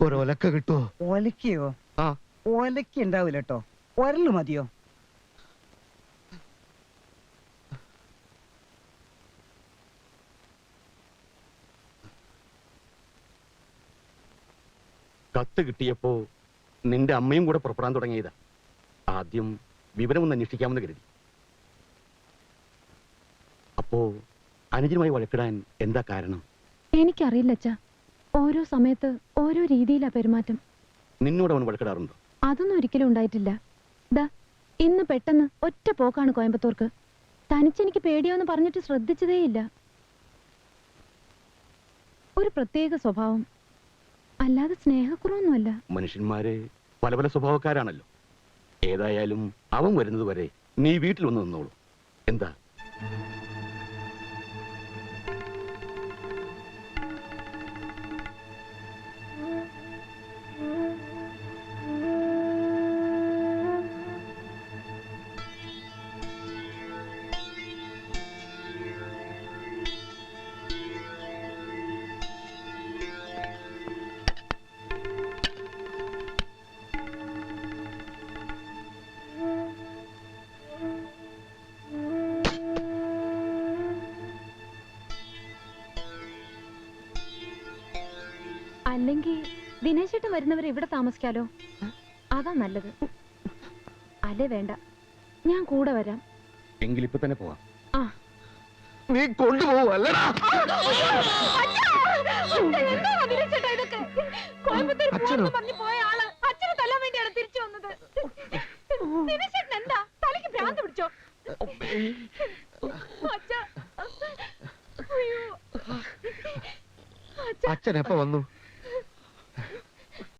ഒരൊലക്ക കിട്ടുമോ ഒലക്കയോ? ആ. ഒലക്ക ഉണ്ടാവില്ല കേട്ടോ ഒരൽ മതിയോ? കത്ത് കിട്ടിയപ്പോ നിന്റെ അമ്മയും കൂടെ പുറപ്പെടാൻ തുടങ്ങിയതാ. ആദ്യം വിവരമൊന്ന് അന്വേഷിക്കാമെന്ന് കരുതി. അപ്പോ അനുജനുമായി വഴക്കിടാൻ എന്താ കാരണം? എനിക്കറിയില്ല അച്ഛാ. ഓരോ സമയത്ത് ഓരോ രീതിയിലാ പെരുമാറ്റം. നിന്നോട് അവൻ വഴക്കിടാറുണ്ടോ? അതൊന്നും ഒരിക്കലും ഉണ്ടായിട്ടില്ല. ദാ ഇന്ന് പെട്ടെന്ന് ഒറ്റ പോക്കാണ് കോയമ്പത്തൂർക്ക്. തനിച്ചെനിക്ക് പേടിയോന്ന് പറഞ്ഞിട്ട് ശ്രദ്ധിച്ചതേയില്ല. ഒരു പ്രത്യേക സ്വഭാവം. അല്ലാതെ സ്നേഹക്കുറവൊന്നുമല്ല. മനുഷ്യന്മാരെ പല പല സ്വഭാവക്കാരാണല്ലോ. ഏതായാലും അവൻ വരുന്നത് വരെ നീ വീട്ടിൽ വന്ന് നിന്നോളൂ. എന്താ? അല്ലെങ്കിൽ ദിനേശേട്ടൻ വരുന്നവരെ ഇവിടെ താമസിക്കാലോ? അതാ നല്ലത്. അല്ലേ വേണ്ട. ഞാൻ കൂടെ വരാം. എങ്കിൽ ഇപ്പൊ തന്നെ പോവാം. ആ. നീ കൊണ്ടുപോവല്ലടാ അച്ഛൻ എപ്പ വന്നു?